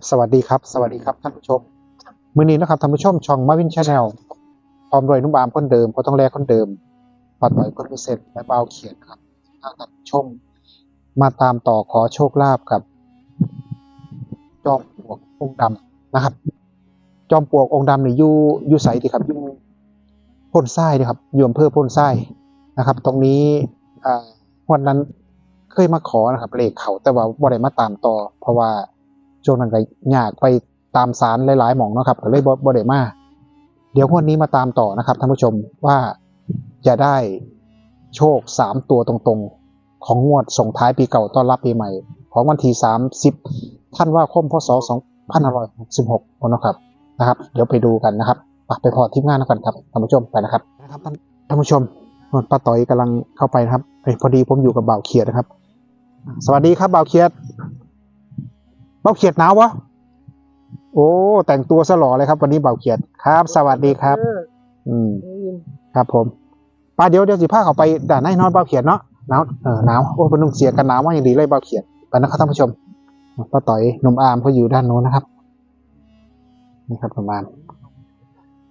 ับสวัสดีครับ สวัสดีครับท่านผู้ชมมื้อนี้นะครับท่านผู้ชมช่องมาวินชาแนลพร้อมโดยนุ่มอามคนเดิมพอต้องแลกคนเดิมปัดต่อยคนพิเศษและเบาเขียนครับถ้าท่านผู้ชม มาตามต่อขอโชคลาภกับ จอมปลวกองค์ดำนะครับ จอมปลวกองค์ดำนี่อยู่ยู่ไสดีครับยู่พ่นทรายนะครับอยู่อำเภอพ่นทรายนะครับ ตรงนี้อ่าวันนั้นเคยมาขอนะครับเลขเขาแต่ว่าบ่ได้มาตามต่อ เพราะว่า ช่วงนั้นก็ยากไปตามสารหลายๆหม่องเนาะครับก็เลยบ่บ่ได้มาเดี๋ยวงวดนี้มาตามต่อนะครับท่านผู้ชมว่าจะได้โชคสามตัวตรงๆ ของงวดส่งท้ายปีเก่าต้อนรับปีใหม่ ของวันที่สามสิบท่านว่าคมพศสองพันร้อยหกสิบหกนะครับนะครับ เดี๋ยวไปดูกันนะครับไปไปพอทีมงานแล้วกันครับท่านผู้ชมไปนะครับนะครับท่านท่านผู้ชมป้าต่อยกำลังเข้าไปนะครับเอ้ยพอดีผมอยู่กับบ่าวเขียดนะครับ สวัสดีครับบ่าวเขียด เบาเขียดหนาววะโอ้ แต่งตัวสลอเลยครับ วันนี้เบาเขียดครับ สวัสดีครับ อืมครับผมป้าเดี๋ยวเดี๋ยวสิพาเขาไปด่านในนอนเบาเขียดเนาะหนาวเออหนาวโอ้เป็นนุ่งเสียกันหนาวมาอย่างดีเลยเบาเขียดไปนะครับท่านผู้ชมป้าต่อยหนุ่มอามเขาอยู่ด้านโน้นนะครับนี่ครับประมาณ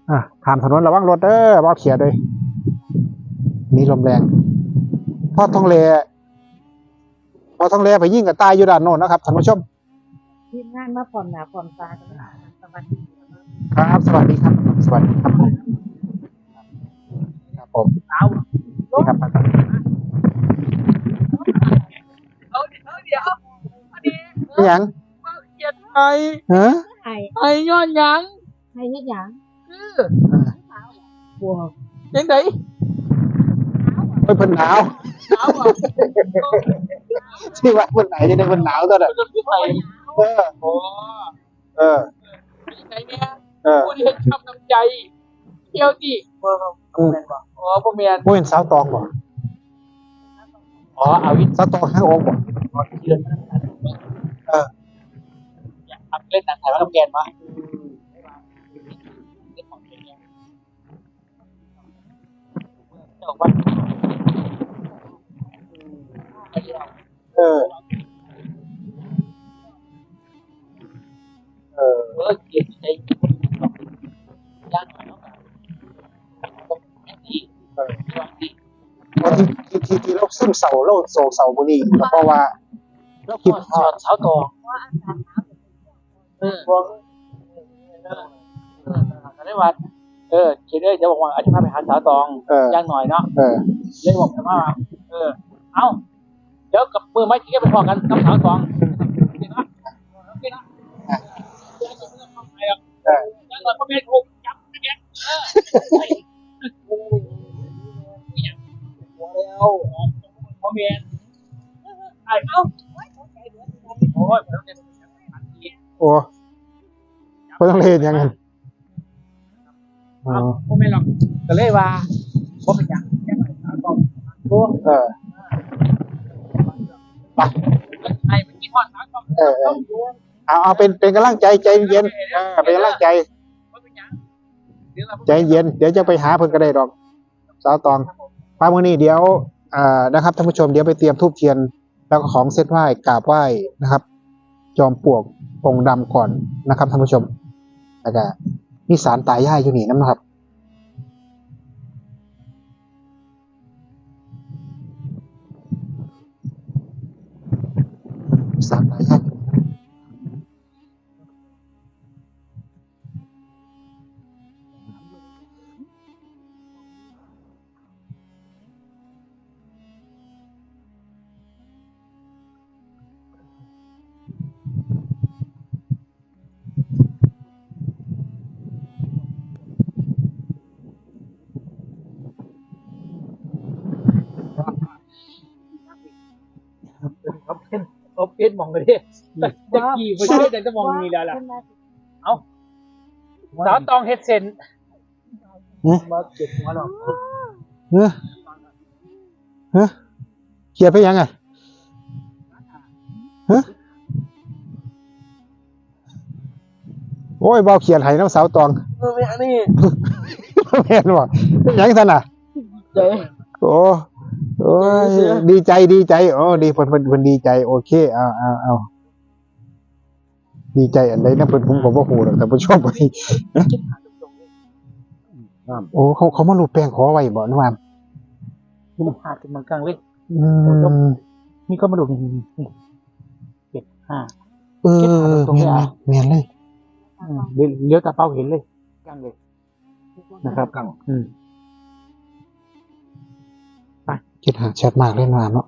อะข้ามถนนระวังรถเด้อเบาเขียดเลยมีลมแรงพ่อทองเลพ่อทองเลไปยิ่งกับตายอยู่ด้านโน้นนะครับท่านผู้ชม ทีมงานมาผ่อนหนาผ่อนตากันนะสวัสดีครับ สวัสดีครับ สวัสดีครับผมครับผมเอานี่ครับเอาเดี๋ยวเดี๋ยวอันนี้ยังเขียนไทยฮะไทยยอนยังไทยเฮ็ดยังคือบัวยังไงโอ้ยเพิ่นหนาวหนาวอะที่ว่าเพิ่นไหนจะได้เพิ่นหนาวตัวน่ะจะคือ เออโอ้เออยังไงเนี่ยเออผู้ที่เห็นคำนำใจเที่ยวดิอืมอ๋อพ่อเมียนบ่เห็นสาวตองบ่อ๋ออาวิทย์สาวตองห้างองค์บ่เดือนเอออยากทำเล่นหนังไทยว่าลำแกนวะเจ้าว่า มเศร้าเราโศกเศร้าบ่นี่ก็เพราะว่าเราคิดสอนเช้าต่อว่าอากาศหนาวเออพวกเออเออได้วัดเออเขียนเลยเดี๋ยวบอกว่าอธิบายไปหาสาวตองเออย่างหน่อยเนาะเออเลยบอกกันว่า เออ เอ้าเดี๋ยวกับมือไม้ที่จะไปพอกันกับสาวสองนี่นะนี่นะยังจะไม่ต้องทำอะไรหรอกเออยังหน่อยพ่อแม่ถูกจับนะแกเออหัวแล้ว พ่อแม่ไอ้เอ้าโอ้ยผมต้ยนโอ้บ่ต้องเล่นยังนั้นอ๋อพ่อแม่หรอกก็เลยว่าพ่อเป็นอย่างแค่ไหนสาวสองตัวเออไปไอ้เมื่อกี้ทอดสาวสองเออเอาเอาเป็นเป็นกำลังใจใจเย็นเป็นกำลังใจใจเย็น เดี๋ยวจะไปหาเพิ่นก็ได้ดอก สาวตองป้ามือนี้เดี๋ยว นะครับท่านผู้ชมเดี๋ยวไปเตรียมทูบเทียน แล้วก็ของเส้นไหว้กราบไหว้นะครับ จอมปลวกองค์ดำก่อนนะครับท่านผู้ชมแล้วก็มีสารตายายอยู่นี่นะครับสารตายาย เขาเป็นมองกันดิจะกี่ไปเรื่อยแต่จะมองมีแล้วล่ะเป็นมาสาวตองเฮดเซนมาเก็บหัวหรอกเฮ้ยเฮ้ยเขียนไปยังไงฮ้ยโอ้ยเบาเขียนให้น้ำสาวตองเออไม่อันนี้แม่นบ่เป็นหยังท่านน่ะโอ้ โอ้ยเสียดีใจดีใจโอ้ดีเพิ่นเพิ่นเพิ่นดีใจ โอเคเอาเอาเอาดีใจอันใดนะเพิ่นผมก็บ่ฮู้หรอกแต่ผู้ชมไปคิดหาตรงๆเลยโอ้เขาเขามารูปแป้งขอไว้บ่นะว่าคิดหาตรงกลางเลยอืมมีก็มาดูนี่นี่เจ็ดห้าเออคิดหาตรงๆแม่นเลยเลยอะแม่นเลยอืมเลี้ยวเลี้ยวตาเป้าเห็นเลยกลางเลยนะครับกลางอืม คิดหาแชทมากเลยนะเนาะ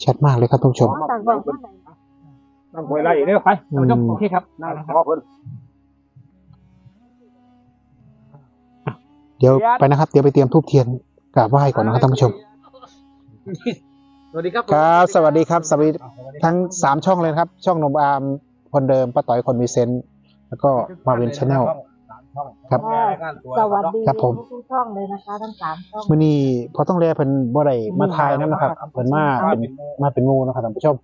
แชทมากเลยครับท่านผู้ชมต่างบอกว่าไหนนั่งคุยอะไรเร็วไปท่านผู้ชมโอเคครับนั่งนะครับพ่อเพิ่นเดี๋ยวไปนะครับ เดี๋ยวไปเตรียมทูบเทียนกราบไหว้ก่อนนะครับท่านผู้ชม สวัสดีครับ ครับ สวัสดีครับ สวัสดีทั้งสามช่องเลยนะครับ ช่องนมอาร์มคนเดิมป้าต่อยคนมีเซนต์แล้วก็มาวินชาแนล ครับสวัสดีครับผม ทุกช่องเลยนะคะ ทั้งสามช่องมื้อนี้พอต้องแลเพิ่นบ่ได้มาทายนำนะครับเพิ่นมาเป็นมาเป็นหมู่นะครับท่านผู้ชม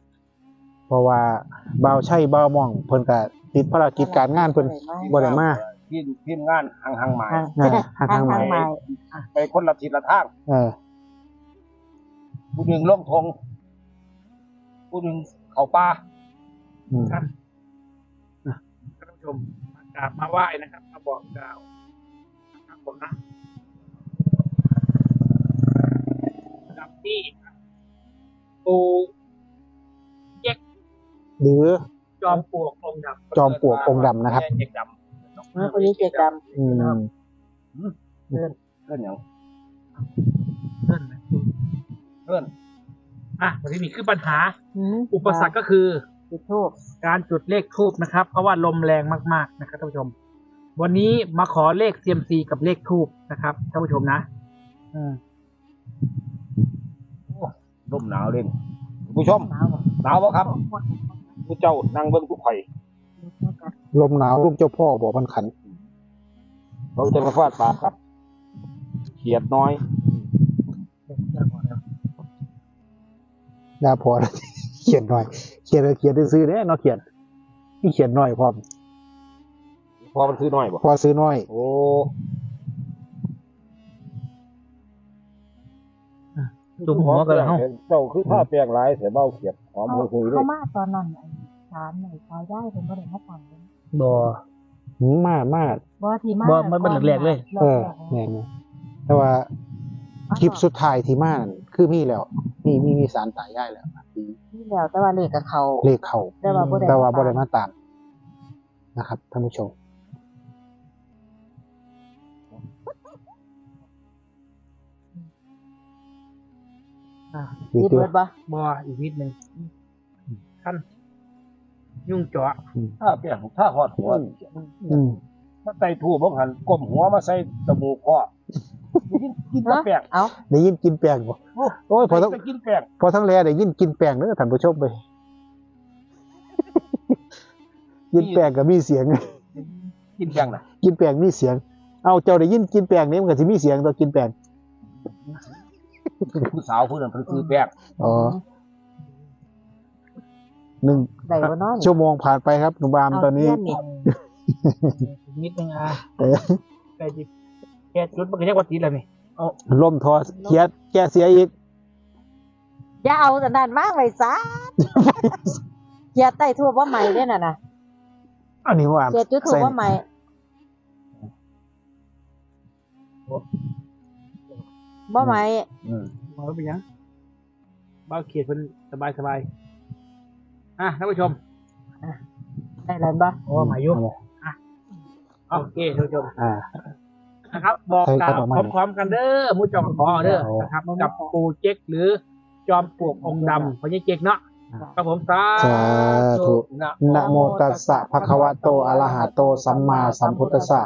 เพราะว่าบ่าวใช่บ่าวม่องเพิ่นก็ติดภารกิจการงานเพิ่น บ่ได้มา ทีมทีมงานห่างห่างๆหมายทางอ่าทางทางใหม่ ใหม่ ไปคนละทิศละทาง เออ ผู้หนึ่งล่องทง ผู้หนึ่งเขาป่า อืม ท่านผู้ชมมากราบมาไหว้นะครับมา บอกกล่าวนะครับผมนะดับที่ปูหรือ จอมปลวกองค์ดำจอมปลวกองค์ดำนะครับเด็กดเมื่อคนนี้เจดอืมำเพื่อนอย่างเพื่อนนะเพื่อนอะวันนี้นี่คือปัญหาำอุปสรรคก็คือจุดทูบการจุดเลขทูบนะครับ เพราะว่าลมแรงมาก ๆ นะครับท่านผู้ชม วันนี้มาขอเลข CMC กับเลขทูบนะครับท่านผู้ชมนะอืมร่มหนาวเล่นผู้ชมหนาวบ่หนาวปะครับผู้เจ้านั่งเบิ้งผู้ไข่ลมหนาวลูกเจ้าพ่อบอกมันขันเราจะมาฟาดปากครับเขียดน้อยยาพอแล้วเขียนหน่อย เขียนเขียนซื้อๆเด้เนาะเขียนนี่เขียนน้อยพร้อม พอมันซื้อน้อยบ่พอซื้อน้อย โอ้จุ่มหัวกันแล้วเจ้าคือท่าแปลงหลายเสียเบ้าเขียดหอมเขาหุยๆเลเขายมาตอนนั้นไอ้สารไหนตายได้ผมก็เลยมาฟังเลยบอหืมมามาบ่ที่มาบ่มันมันแรกๆเลย เออแน่นๆแต่ว่าคลิปสุดท้ายที่มานั่นคือมีแล้ว มีมีมีสารตายายแล้วที่ที่แล้วแต่ว่าเลขกับเขาเลขเขาแต่ว่าบ่ได้แต่ว่าบ่ได้มาตามนะครับท่านผู้ชม อะมีที่ตัวเบิดบ่บออีกนิดนึงท่านยุ่งเจาะท่าแปลงท่าหอดหัวอืมมาใส่ถูบ่หันก้มหัวมาใส่ตะมูกพ่อกินกินแต่แป้งเอ้าได้ยินกินแป้งบ่โอ้ยพอทั้งไปกินแป้งพอทั้งแลได้ยินกินแป้งเด้อท่านผู้ชมไป กินแป้งก็มีเสียง กินแป้งน่ะกินแป้งมีเสียง เอาเจ้าได้ยินกินแป้งนี่มันก็สิมีเสียงตัวกินแป้ง ผู้สาวผู้นั้นเพิ่นซื้อแป้งอ๋อหนึ่งได้บ่เนาะชั่วโมงผ่านไปครับหนุ่มบามตอนนี้เาเทียนี่อีกนิดนึงอะเออแกจิแกจุดมันก็เรียกว่าตีแล้วนี่ล่มทอเคียดแก้เสียอีกอย่าเอาแต่นั้นมากไว้ซะอย่าใต้ทั่วบ่ใหม่เด้อน่ะนะอันนี้ว่าอย่าจุดทั่วบ่ใหม่ บ่ใหม่อืมมองไปยังเบ้าเขียดเป็นสบายสบายๆอะท่านผู้ชมได้แล้วบ่โอ้หมายยุอะโอเคท่านผู้ชมอ่า นะครับ บอกกล่าวใครเข้ามาพร้อมๆกันเด้อหมูจอมขอเด้อโอ้นะครับกับปูเจ๊กหรือจอมปลวกองค์ดำพญาเจ๊กเนาะครับผมสาสาธุนะนะโมตัสสะภะคะวะโตอะระหะโตสัมมาสัมพุทธัสสะ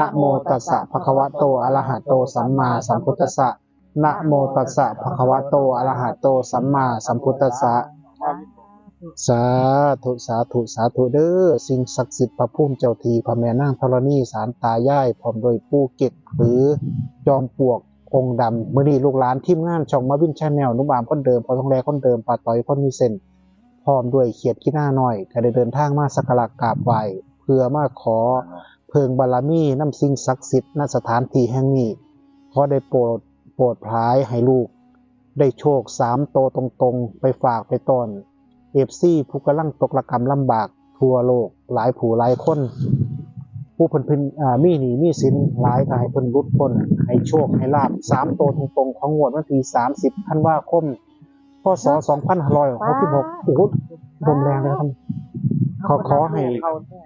นะโมตัสสะภะคะวะโตอะระหะโตสัมมาสัมพุทธัสสะ นะโมตัสสะภะคะวะโตอะระหะโต สัมมาสัมพุทธัสสะสาธุสาธุสาธุเด้อสิ่งศักดิ์สิทธิ์พระพุ่มเจ้าทีพระแม่นางธรณีสารตายายพร้อมโดวยผู้เก็บหรือจอมปลวกองค์ดำมื้อนี้ลูกหลานทีมงานช่องมาวินชาแนลนุบามคนเดิมพอทองแรคนเดิมปาต่อยคนมีเส้นพร้อมด้วยเขียดขี้หน้าหน้อยก็ได้เดินทางมาสักการะกราบไหวเพื่อมาขอเพิงบารมีน้ำสิ่งศักดิ์สิทธิ์ณสถานที่แห่งนี้ขอได้โปรด ปรดพรายให้ลูก ได้โชคสามโตวตรงๆ ไปฝากไปต้อนเอฟซีผู้กำลังตกระกรรมลำบาก ทั่วโลกหลายผู้หลายคน ผู้เพิ่นเพิ่นอ่ามีหนี้มีสินหลายก็ให้เพิ่นรุดพ้นให้โชคให้ลาบสามตัวตรงๆ ของงวดวันที่30ธันวาคมพศ2566โอ้โหลมแรงเลยครับขอขอให้ เขาเนี่ย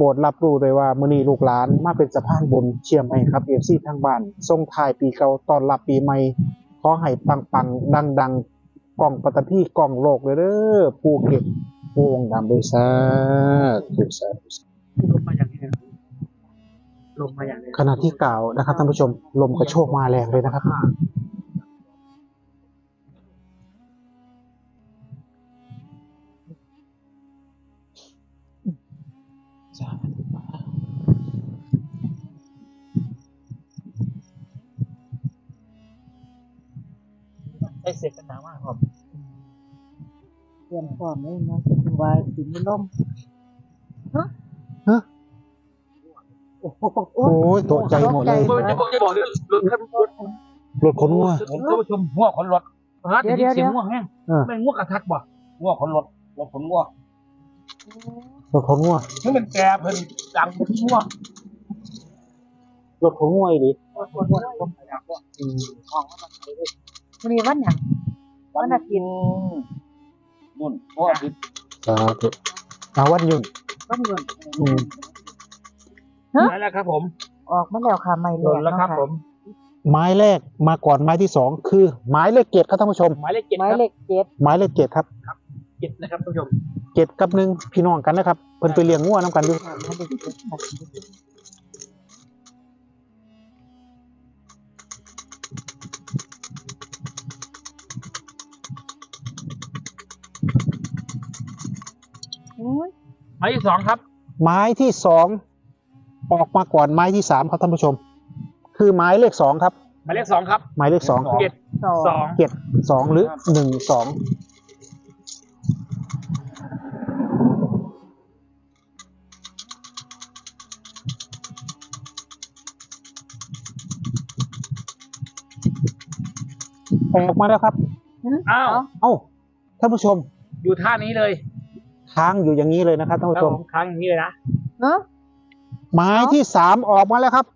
โปรดรับรู้ด้วยว่ามื้อนี้ลูกหลานมาเป็นสะพานบุญเชื่อมให้ครับ FC ทางบ้านส่งท้ายปีเก่าต้อนรับปีใหม่ขอให้ปังๆดังๆกล่องปัตตพีกล่องโลกเลยเด้อภูเก็ตภูองดำด้วยซาธุสาธุลมมาอย่างนี้นะลมมาอย่างนี้ขณะที่กล่าวนะครับท่านผู้ชมลมกระโชกมาแรงเลยนะครับ ใช้เสร็จกันหนาวมากครับเตรียมพร้อมเลยนะคุณวายสินลมฮะฮะโอ้โหโอ้ยตกใจหมดเลยผมจะบอกจะบอกเลยรถครับรถรถขนงัวผมท่านผู้ชมหัวขนรถรัดเสียงง่วงแห้งเออไม่ง่วงกระทักบ่หัวขนรถรถขนงัว รถขนงัวนี่มันแก่เพิ่นดังที่งัวรถขนงัวอีหลีวันนี้วันหยังวันอาทิตย์นุ่นพ่อทิศสาธุอาวันหยุ่นวันหยุดอืมนั่นแหละครับ ผมออกมาแล้วค่ะไม่โดนแล้วครับ ผมไม้แรกมาก่อนไม้ที่สองคือไม้เลขเจ็ดครับท่านผู้ชม หมายเลขเจ็ดไม้ครับเลขเจ็ดไม้เลขเจ็ดครับ เจ็ดนะครับท่านผู้ชมเจ็ดกับหนึ่งพี่น้องกันนะครับเพิ่นไปเลี้ยงงัวน้ำกันอยู่ไม้เลขเจ็ดค่ะอุ้ยหมายที่สองครับ ไม้ที่สองออกมาก่อนไม้ที่สามครับท่านผู้ชม คือไม้เลขสองครับ หมายเลขสองครับ หมายเลขสองเจ็ดสองสองเจ็ดสองหรือหนึ่งสอง ออกมาแล้วครับ อ้าวเอ้าท่านผู้ชมอยู่ท่านี้เลยค้างอยู่อย่างนี้เลยนะครับท่านคผู้รับชผมมค้างอย่างนี้เลยนะเนาะไม้ที่สามออกมาแล้วครับ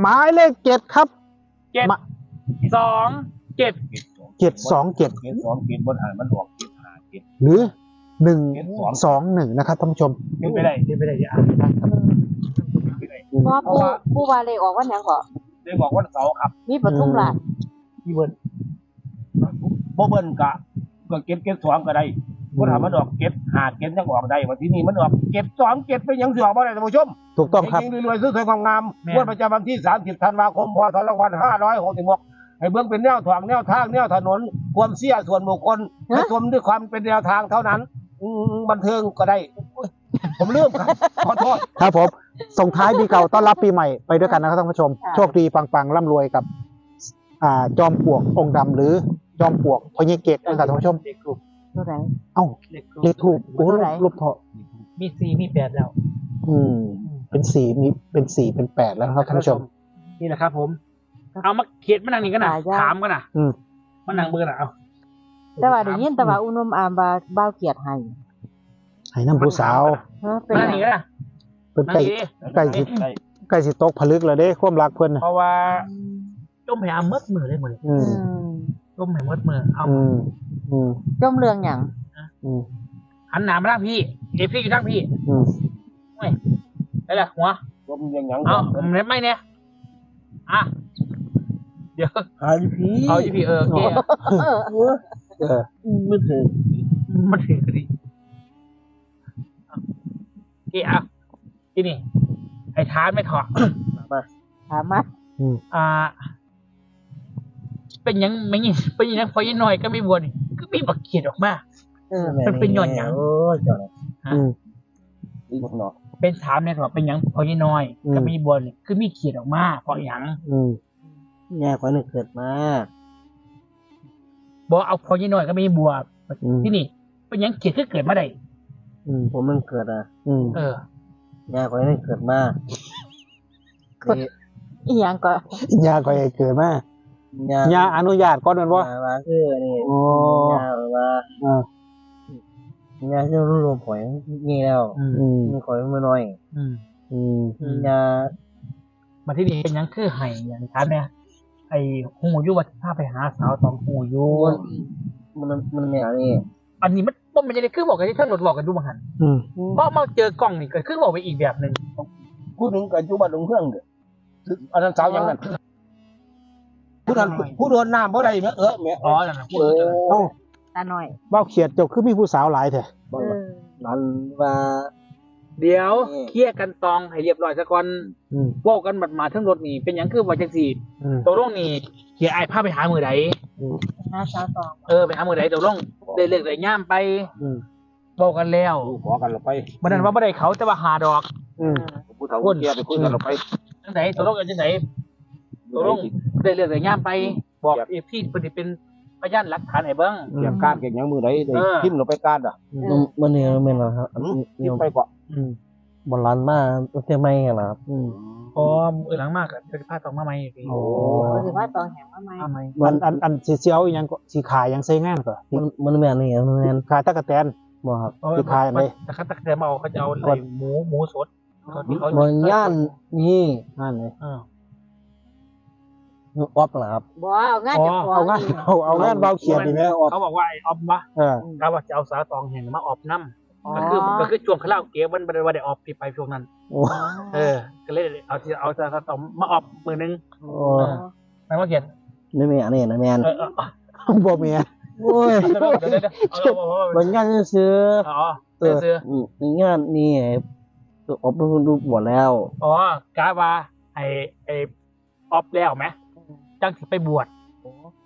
หมายเลขเจ็ดครับเจ็ดมาสองเจ็ดเจ็ดสองเจ็ดเจ็ดสองเจ็ดบนหางมันออกเจ็ดห้าเจ็ดหรือหนึ่งเจ็ดสองสองหนึ่งนะครับท่านผู้ชมเป็นไปได้เป็นไปได้อย่าอ่านนะครับเป็นไปได้เพราะผู้ผู้ว่าเลขออกวันหยังก็ได้บอกวันเสาร์ครับ มีปทุมราชพี่เบิร์ด บ่เบิ่นกะก็เก็บเก็บสองก็ได้บนหางมันออกเก็บหาเก็บยังออกได้วันที่นี่มันออกเก็บสองเก็บไปยังสิออกบ่ได้ท่านผู้ชมถูกต้องครับจริงๆรวยๆซื้อสวยความงามงวดประจำวันที่ 30 ธันวาคม พศ 2566ให้เบื้องเป็นแนวทางแนวทางแนวถนน ความเสียส่วนบุคคลให้ชมด้วยความเป็นแนวทางเท่านั้นอืมบันเทิงก็ได้อุ๊ยผมลืมครับขอโทษครับผมส่งท้ายปีเก่าต้อนรับปีใหม่ไปด้วยกันนะครับท่านผู้ชม โชคดีปังๆร่ำรวยกับอ่าจอมปลวกองค์ดำหรือ จอมปลวกพญเกตนะครับท่านผู้ชม เลขกลุ่มเท่าไหร่ เอ้าเลขกลุ่มเลขถูกโอ้โหเท่าไหร่ รูปเถาะมีสี่มีแปดแล้วอืม เป็นสี่มีเป็นสี่เป็นแปดแล้วนะครับท่านผู้ชม นี่แหละครับ ผม เอามาเขียนมานั่งนี่กันนะตายยาก ถามกันนะอืม มานั่งเบอร์นะเอาแต่ว่าได้ยินแต่ว่าอุณมอามบาบ้าวเกียรติให้ให้น้ำผู้สาวเออเป็นมานั่งหยังนี่กันนะเป็นนั่งไก่นี่ใกล้สิใกล้สิตกผลึกแล้วเด้ความรักเพิ่นน่ะเพราะว่าต้มแผ่มืดมือเลยมืออือืมม ต้มแผ่มืดมือเอาอืมอืมจมเรื่องหยังอืมหันหน้ามาทางพี่เอฟซี่อยู่ทางพี่อืมได้ละหัวชมยังยังเอาเล็บไม่เนี่ยอะเดี๋ยวหายพี่เอาอีพีเออโอเคเออเออไม่ถึงมันถึงดิโอเคอะที่นี่ไอ้ทานไม่ถอดถามมาอืมอ่า เป็นหยังไม่ยินเป็นหยังพอยินหน่อยก็ไม่บวนก็มีบักเขียดออกมาเออมันเป็นหย่อนหยัง โอ้ยจ้ะอืมอีกหน่อยเป็นถามเนี่ยถอดเป็นหยังพอยินน้อยอืมก็ไม่บวนคือมีเขียดออกมาเพราะหยังอืมแย่กว่าหนึ่งเกิดมาบอกเอาพอยินน้อยก็ไม่บวอืมที่นี่ เป็นหยังเขียดคือเกิดมาได้อืมผมมันเกิดอะอืมเออ แย่กว่าหนึ่งเกิดมานี่อีหยังก็ยาก็ให้เกิดมา ย่ายาอนุญาตก่อนแม่นบ่ย่าว่าคือนี่โอ้ย่าว่าอ่ายาจะรวมหอยงี้แล้วอืมอืมมีหอยมาหน่อยอืมอืมอืมยามาที่นี่เป็นหยังคือไห้อย่างถามเนี่ยไอ้หูอยูว่าพาไปหาสาวสองหูอยูมันมันเนี่ยนี่อันนี้มันบ่มันจะได้คือบอกกันที่ท่านรถบอกกันดูบังหันอืมเพราะมาเจอกล้องนี่ก็คือบอกไปอีกแบบหนึ่งผู้หนึ่งกับจุบันหลงเครื่องเด้ออันนั้นสาวยังนั้น ผู้นั้นผู้โดนน้ำบ่ได้แม่เออแม่อ๋อนั่นนะพูดเอถึงอเอ้าตาหน่อยเบ้าเขียดเจ้าคือมีผู้สาวหลายแท้เออมันว่า เดี๋ยวอืมเคลียร์กันตองให้เรียบร้อยซะก่อนอืมเว่ากันบัดมาทั้งรถนี่เป็นหยังคือว่าจังสี่อืมตกลงนี่เฮียไอ้ายพาไปหามือใดหาสาวสองเออไปหามือใดตกลงได้เลิกได้ย่ามไปอืมบอกกันแล้วขอกันเราไปบันนั้นว่าบ่ได้เขาแต่ว่าหาดอก อืมผู้เฒ่าผู้แก่ไปคุยกันเราไปจังไหนตกลงกันจังไหนตกลง ได้เลิกได้ย่ามไป บอกเอฟที่เพิ่นสิเป็นพยานหลักฐานให้เบิ่งเกี่ยการเก่งยังมือไหนได้เออ ทิมเราไปการอะมันมันเนี่ยมันเป็นเหรอครับอืมเนี่ทิยมไปก่อนอืมบอลลันมากเที่ยไม่กันนะครับอืมอ๋อเออหลังมากอะจะพาตองมาไหมพี่โอ้เขาถือว่าตองแหงว่าไหมมาไหมอันอันอันสีเสียวอีหยังก็สีขายยังใส่งานก็มันมันแม่นนี่มันแม่นขายตะกะแตนบอกครับเออที่ขายไหมแต่เขาตักเดิมเอาเขาจะเอาอะไรหมูหมูสดเขาที่เขาบอลย่านนี่นั่นเลยเออ ออฟเหรอครับ บ่เอางานจะขอเอางานเอาเอางานเบ้าเขียดดีไหมเขาบอกว่าไอ้ออฟวะเออเขาว่าจะเอาสาวตองแห่งมาออบน้อ๋อำก็คือก็คือช่วงคาราโอเกะมันไม่ได้ว่าได้ออบที่ไปช่วงนั้น โอ้เออ ก็เลยเอาที่เอาสาวตองมาออบมือนึงโอ้แม่ว่าเขียนนี่แม่นนี่นะแม่นเออเออเออบ่เมียโอ้ยเดี๋ยวเดี๋ยวเดี๋ยวเอาเอาเอาบอลย่านซื้อเอาอ๋อเออเสืออืมงานนี่ตัวออฟมันดูหมดแล้ว อ๋อกาว่าไอ้ไอ้ออฟแล้วไหม จังสิไปบวช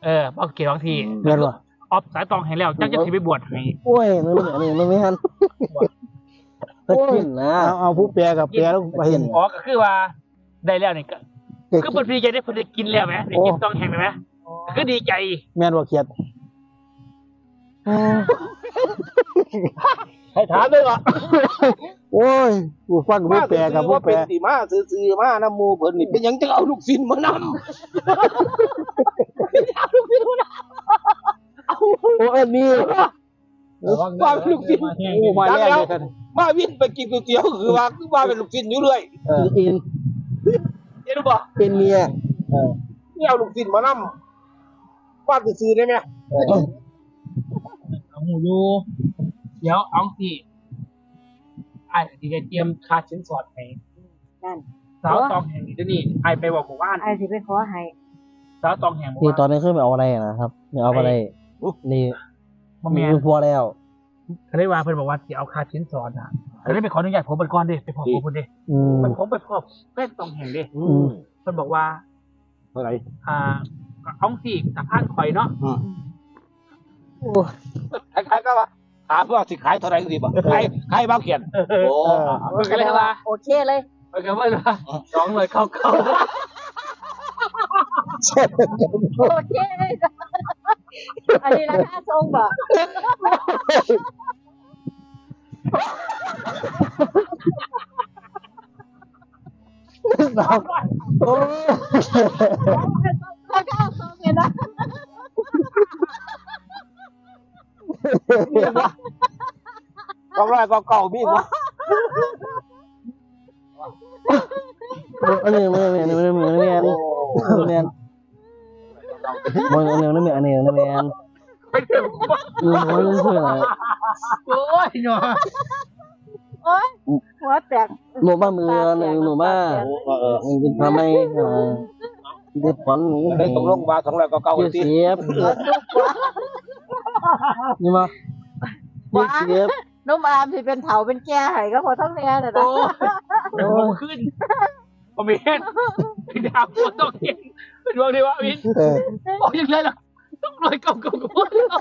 เออบอกเกี่ยวบางทีเงินวะออฟสายตองแห่งแล้วจังจะสิไปบวชให้โอ้ยนั่นแม่นนี่มันไม่ทันก็กินนะเอาเอาผู้แปลกับแปลแล้วไปเห็นอ๋อก็คือว่าได้แล้วนี่ก็คือเพิ่นดีใจได้เพิ่นได้กินแล้วไหมได้กินตองแห่งไหมก็คือดีใจ แม่นว่าเขียดให้ถามด้วยเหรอ โอ้ยผู้ฟังกับผู้แปลกับผู้ว่าแปลเป็นสีมาซื้อๆมาน้ำหมูเพิ่นนี่เป็นหยังจะเอาลูกศิลมานำโอ้เอ็นนี่ว่าเป็นลูกศิษย์โอ้มาแรกเลยท่านมาวินไปกินก๋วยเตี๋ยวคือว่าคือว่าเป็นลูกศิษย์อยู่เรื่อยอินเห็นบ่เป็นเมียนี่เอาลูกศิษย์มานำว่าซื้อๆได้ไหมเอาหมูอยู่เดี๋ยวเอาสิ ไอ้ที่จะเตรียมค่าสินสอดให้นั่นสาวตองแห่งนี้เดี๋ยวนี่ไอ้ไปบอกผมว่าไอ้สิไปขอให้สาวตองแห่งบอกนี่ตอว่านนี้ขึ้นไปเอาอะไรนะครับไม่เอาอะไรนี่บ่แม่มีพัวแล้วเขาได้ว่าเพิ่นบอกว่าสิเอาค่าสินสอดอะเขาได้ไปขออนุญาตผมเป็นก่อนเด้ไปพอผมเพิ่นเด้อืมมันผมไปพอแป้งตองแห่งเด้อืมเพิ่นบอกว่าเท่าไหร่อ่าท้องสี่สะพานข่อยเนาะคล้ายๆก็ว่า ถามว่าสิขายเท่าไหร่ก็ดีบ่ขายขายบ้าเขียนเออโอ้เพิ่นก็เลยว่าโอเคเลยเพิ่นก็ว่าสองเลยเข้าเข้าโอเคเลยอันนี้ราคาทรงบ่โอ้ราคาทรงเนี่ยนะ กำไรก็เก่ามีบ่อันนี้มันแมนมันแมนแมนแมนบอลอันนี้มันแมนอันนี้มันแมนไม่เจ็บกูบอลช่วยหน่อยโอ้ยหนอโอ้ยหัวแตกหนูบ้ามือหนึ่งหนูบ้าทำไมเด็กฝันหนูได้ตกลงว่าสองร้อยเก้าเก้าสิบ นี่มาเสียเสียบนุ่มอามสิเป็นเถาเป็นแก่ให้ก็พอทั้งแน่น่ะโอ้นะยมันขึ้นผมเห็นพี่ดาวคนต้องเห็นเป็นดวงดีวะวินเออโอ้ยยังไงล่ะต้องรวยเก่าเก่ากับพวกเรา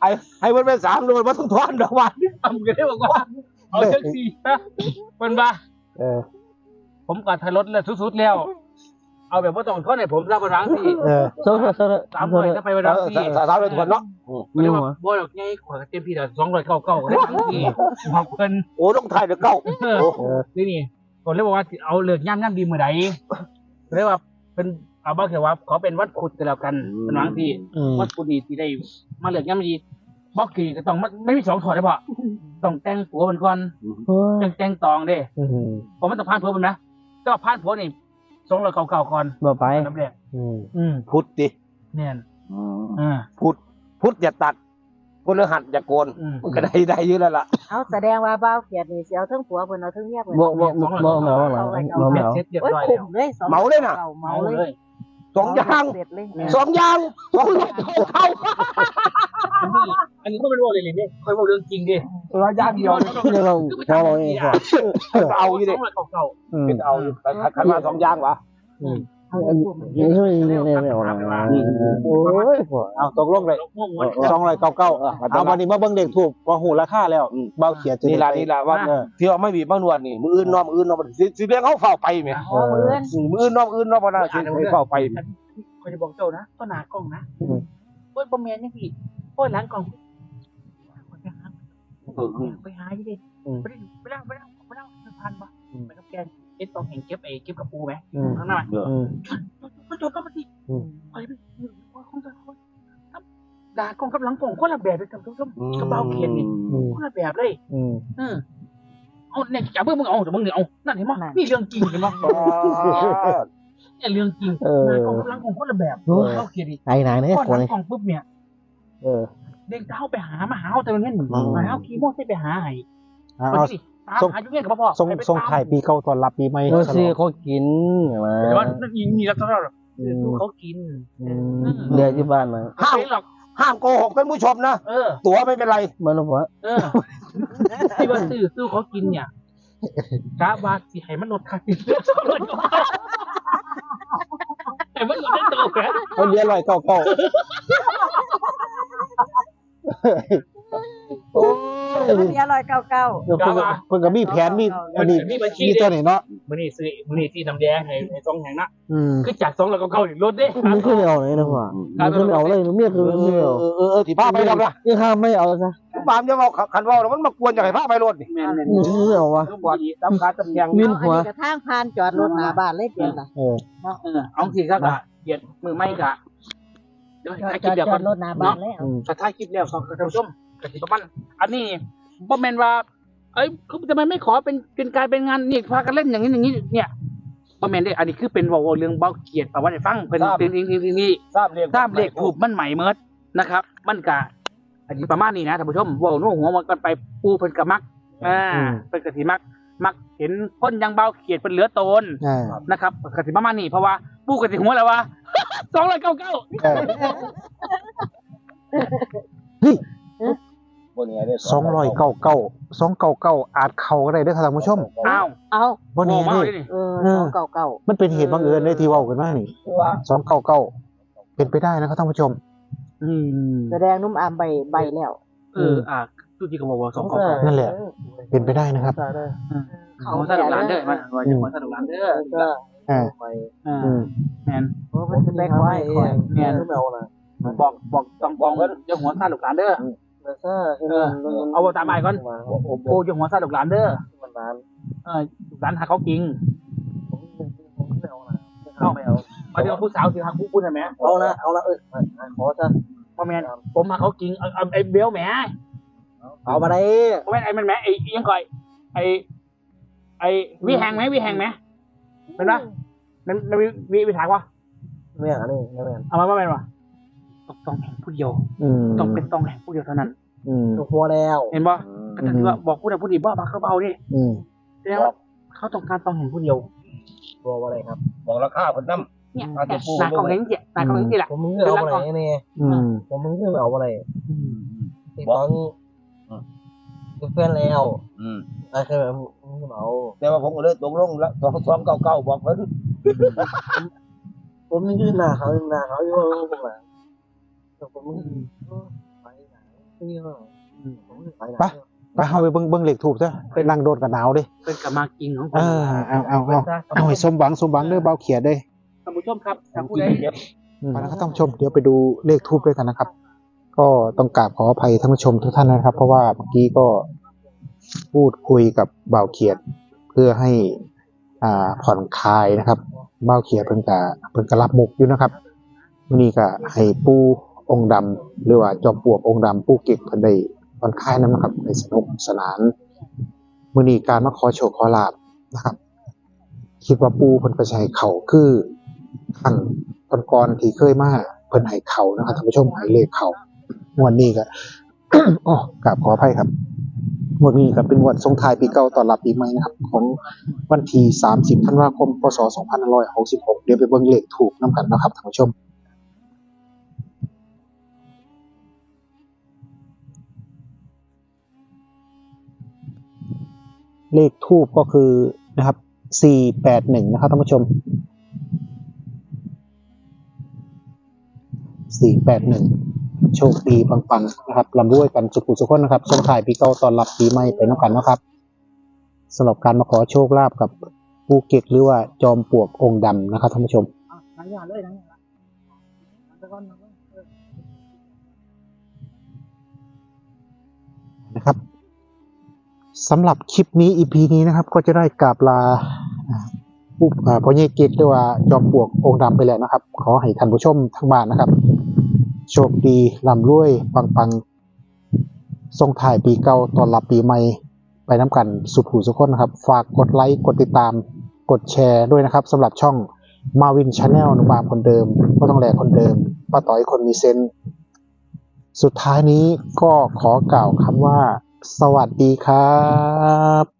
ไอ้ให้มันเป็นสามโดนมาต้องทอนดอกว่าทำกันได้บอกว่าเอาเช็คสี่นะมันบ้าเออผมกัดทายรถแล้วสุดๆแล้ว เอาแบบว่าต้องทอนให้ผมรับประทานสี่เออโซ่โซ่โซ่สามร้อยถ้าไปประทานสี่สาวเลยทุกคนเนาะไม่ได้ว่าบ่ดอกไงขวดเต็มที่แต่สองร้อยเก้าเก้าได้ทั้งสี่ขอบเพิ่นโอ้ต้องถ่ายเดี๋ยวเก่าเออเออนี่นี่ผมเลยบอกว่าเอาเลือกย่ำย่ำดีเมื่อใดเรียกว่าเป็นเอาบ้าเขียนว่าขอเป็นวัดขุดกันแล้วกันเป็นวางที่อืมวัดขุดดีที่ได้มาเลือกย่ำดีบล็อกกี้ก็ต้องมันไม่มีสองถอดได้ป่ะต้องแต่งผัวมันก่อนแต่งแต่งตองเด้อืมผมมันต้องผ่านผัวมันนะก็ผ่านผัวนี่ สองร้อยเก่าๆก่อนบ่ไปน้ำแดงอืมอืมพุทธดิเนี่ยอ่า พุทธพุทธอย่าตัดพุทธหัดอย่าโกนอืม มันก็ได้ได้เยอะแล้วล่ะ เอาแสดงว่าบ้าวเขียดนี่สิเอาทั้งผัวเพิ่นเอาทั้งเมียเพิ่นบ่บ่บ่บ่เหมาหลังบ่เหมาเสร็จเรียบโอ้ยร้อยคุ้แล้วมเลยสองเหมาเลยน่ะ เก่าเหมาเมาเลยเลย สองอย่างเสร็จเลยสองอย่างสองอย่างเข้าอันนี้อันนี้ก็ไม่รู้เลยเนี่ยค่อยบอกเรื่องจริงดิตัวอย่างเดียวเดี๋ยวเราพอเราเองพอเอาอยู่ดิสองร้อยเก่าอืมเป็นเอาอยู่ขันมาสองอย่างวะ เอาหลังโอ้ยเอาตกลงเลยสองร้อยเก้าเก้าเอาวันนี้มาเบิ่งเด็กถูกว่าหูราคาแล้วเบาเขียดจะนี่ละนี่ละว่าเที่ว่าไม่บีบไม่นวดนี่มืออื่นนอมอื่นนอมสิเลี้ยงเขาเฝ้าไปไหมโอ้มื้อนมืออื่นนอมอื่นนอมบ่ได้สิให้เฝ้าไปคอยจะบอกเจ้านะก็หนากล้องนะโอ้ยบอมแมนยังพี่โอ้ยหลังกล้องไปหาไปหาที่ดิไปได้ไปแล้วไปแล้วไปแล้วพันปะไปกับแก เก็บตองเห็นเก็บไอ้เก็บกับปูไหมอืมข้างหน้าอืมก็จบก็มาดิไปไปคงจะคนด่ากล้องกับหลังกล้องคนละแบบเลยกับทุกท่านกระเป๋าเขียนนี่อืมคนละแบบเลยอืมอืมเอาเนี่ยจับเพื่อมึงเอาแต่มึงเนี่ยเอานั่นเห็นมั้ยนี่เรื่องจริงเห็นมั้ยเนี่ยเรื่องจริงเออหน้ากล้องกับหลังกล้องคนละแบบกระเป๋าเขียนนี่ไอ้ไหนเนี่ยพอคนหลันี้งกล้องปุ๊บเนี่ยเออเด็กเท้าไปหามาหาเอาแต่เงินมาเอาคีโมใส่ไปหาให้เอาเอาเอาสิ ตามหาอยู่เงี้ยกับพ่อส่งส่งถ่ายปีเก่าตอนรับปีใหม่เออฉลซื้อองเขากินมาแต่ว่านั่นมีลักษณะเขากินอืมเดี๋ยวที่บ้านมาห้ามหรอกห้ามโกหกท่านผู้ชมนะเออตัวไม่เป็นไรมันบอกว่าเออที่ว่าซื้อซื้อเขากินเนี่ยกะว่าสิให้มันลดค่ากินแต่มันลดได้โตแค่เอาเดียวร้อยเก้าเก้า โอ้ยเสียร้อยเก้าเก้าเพิ่นก็เพิ่นก็มีแผนมีอันนี้มีบัญชีมีเด้ตัวนี้เนาะมันนี่ซื้อมันนี่ที่น้ำแดงให้ให้สองแห่งนะอืมคือจากสองแล้วก็เก้าอีกลดเด้มันคือไม่เอาเลยนะพ่อมันคือไม่เอาเลยเมียคือไม่เอาเออเออเออที่พาไปแล้วนะนี่ห้ามไม่เอาซะปามจะบอกขันว่าแล้วมันมากวนอย่างไรพาไปรถนี่แม่นแม่นนี่ไม่เอาวะต้องบอกอีกตำการตำแหน่งวินเอาหัวอันนี้กระทางผ่านจอดรถหน้าบ้านเลยเปลี่ยนล่ะเออเออเอาสิครับกะเกียดมือไม่กะเดี๋ยวจอดให้จคิอดดเดี๋ยวจก่ออนดรถหน้าบ้านเลยเอากระทายคลิปแล้วครับท่านผู้ชม กระติประมาณอันนี้บ่แม่นว่า เอ้ยเขาทำไมไม่ขอเป็นเป็นการเป็นงานนี่พากันเล่นอย่างนี้อย่างนี้ เนี่ยบ่แม่นเด้อันนี้คือเป็นเว่าเรื่องเบาเกียรติประวัติให้ฟังเป็นเป็นจริงๆนี่ทราบเลขทราบเลขถูกมันใหม่เมิดนะครับ มันกะอันนี้ประมาณนี้นะท่านผู้ชมเว่าโน้หัวมันกันไปปูเพิ่นกะมักอ่าเพิ่นกะสิมักมักเห็นคนยังเบาเกียรติเป็นเหลือโตนอ่านะครับกะสิประมาณนี้เพราะว่าปูกะสิหัวแล้วว่าสองร้อยเก้าเก้าเออ บนนี้ได้สองร้อยเก้าเก้าสองเก้าเก้าอาจเข้าก็ได้เด้อครับท่านผู้ชมอ้าวเอาบ่แน่โง่มากเด้เลยนี่เออเออสองเก้าเก้ามันเป็นเหตุบังเอิญเลยที่เว้ากันมานี่ว่าสองเก้าเก้าเป็นไปได้นะครับท่านผู้ชม อืมแสดงนุ่มอามใบใบแล้วเอออะทุกทีก็บอกว่าสองเก้าเก้านั่นแหละ เป็นไปได้นะครับเขาสนุกร้านเด้อมันว่าจะมาสนุกร้านเด้ออ่าอ่าอืมแมนโอ้มันจะไปคอยคอยแมนบอกบอกต้องบอกเพิ่นจะหัวซาลูกหลานเด้อ เออเอาตามไปก่อนโอ้จะหัวซาลูกหลานเด้อเออลูกหลานหาเขากิงเอาไม่เอาเอาเดี๋ยวผู้สาวสิหาผู้พูดได้ไหมเอาละเอาละเออขอซะพ่อแมนผมหาเขากิงเอาเอาไอ้เบลแหมเอามาได้พ่อแมนไอ้มันแหมไอ้ยังก่อยไอ้ไอ้วิแหงไหมวิแหงไหมเป็นปะมันมันวิวิวิถากวะไม่อันนี้ไม่อันเอามาว่าแมนวะ ต้องต้องแห่งผู้เดียวอืมต้องเป็นต้องแห่งผู้เดียวเท่านั้นอืมพอแล้ว เห็นป่ะก็ถือว่าบอกผู้ใดผู้ดีบ้าบ้าเขาเบานี่อืมแสดงว่าเขาต้องการต้องแห่งผู้เดียวพออะไรครับ บอกราคาเพิ่นน้เนี่ยอาจจะพูดหนักของเล้งเจียหนักของเล้งเจียแหละผมมึงเอาอะไรเนี่ยอืมผมมึงคือเอาอะไรติดตอนเป็นเพื่อนแล้วำอืมไอ้คือมึงเอาแต่ว่าผมก็เลยตกลงแล้วสองสองเก้าเก้าบอกเพิ่นผมยืนหน้าเขาหน้าเขาอยู่ผม อะผมมึงไปไหนที่ห้องผมไปไหนไปเฮาไปเบิ่งเบิ่งเหล็กถูกซะไปนั่งโดดกับหนาวด้เป็นกามากิงของคเออเอาเอาเอาเอาให้สมหวังสมหวังเด้อเบาเขียดเด้ท่านผู้ชมครับถ้าผู้ใดอืมไปนะครับท่านผู้ชมเดี๋ยวไปดูเลขทูบด้วยกันนะครับ ก็ต้องกราบขออภัยท่านผู้ชมทุกท่านนะครับ เพราะว่าเมื่อกี้ก็พูดคุยกับเบาเขียดเพื่อให้อ่าผ่อนคลายนะครับ เบาเขียดเพิ่นกะเพิ่นกะรับมุกอยู่นะครับวันนี้ก็ให้ปู องค์ดำหรือว่าจอมปลวกองค์ดำผู้เก็กเพิ่นได้ผ่อนคลายน้นะครับในสนุกสนานมื้อนี้การมาขอโชคขอลาบนะครับ คิดว่าปูเพิ่นก็สิให้เขาคือขั้นก่อนที่เคยมาเพิ่นให้เขานะครับท่านผู้ชมให้เลขเขางวดนี้ก็อ๋อกราบขออภัยครับงวดนี้ก็เป็นงวดส่งท้ายปีเก่าต้อนรับปีใหม่นะครับ ของวันที่ 30 ธันวาคม พศ 2566 เดี๋ยวไปเบิ่งเลขถูกนํกันนะครับท่านผู้ชม เลขทูบก็คือนะครับ481นะครับท่านผู้ชม481โชคดีปังๆนะครับลำด้วยกันสุขุสุขคนนะครับส่งถ่ายปีเก่าตอนรับปีใหม่ไปน้ำกันนะครับสำหรับการมาขอโชคลาภกับปูเก็กหรือว่าจอมปลวกองค์ดำนะครับท่านผู้ชมหลายอย่างเลยนะนะครับ สำหรับคลิปนี้ EP นี้นะครับ ก็จะได้กราบลาผู้พ่อเยเกตหรือว่าจอมปลวกองค์ดำไปแล้วนะครับ ขอให้ท่านผู้ชมทั้งบ้านนะครับ โชคดีร่ำรวย ปังๆส่งถ่ายปีเก่าตอนรับปีใหม่ ไปน้ำกันสุดหูสุขคนนะครับ ฝากกดไลค์ กดติดตาม กดแชร์ด้วยนะครับสำหรับช่องมาวินชาแนลนุบามคนเดิมก็ต้องแหลคนเดิมป้าต่อยคนมีเซนสุดท้ายนี้ก็ขอกล่าวคำว่า สวัสดีครับ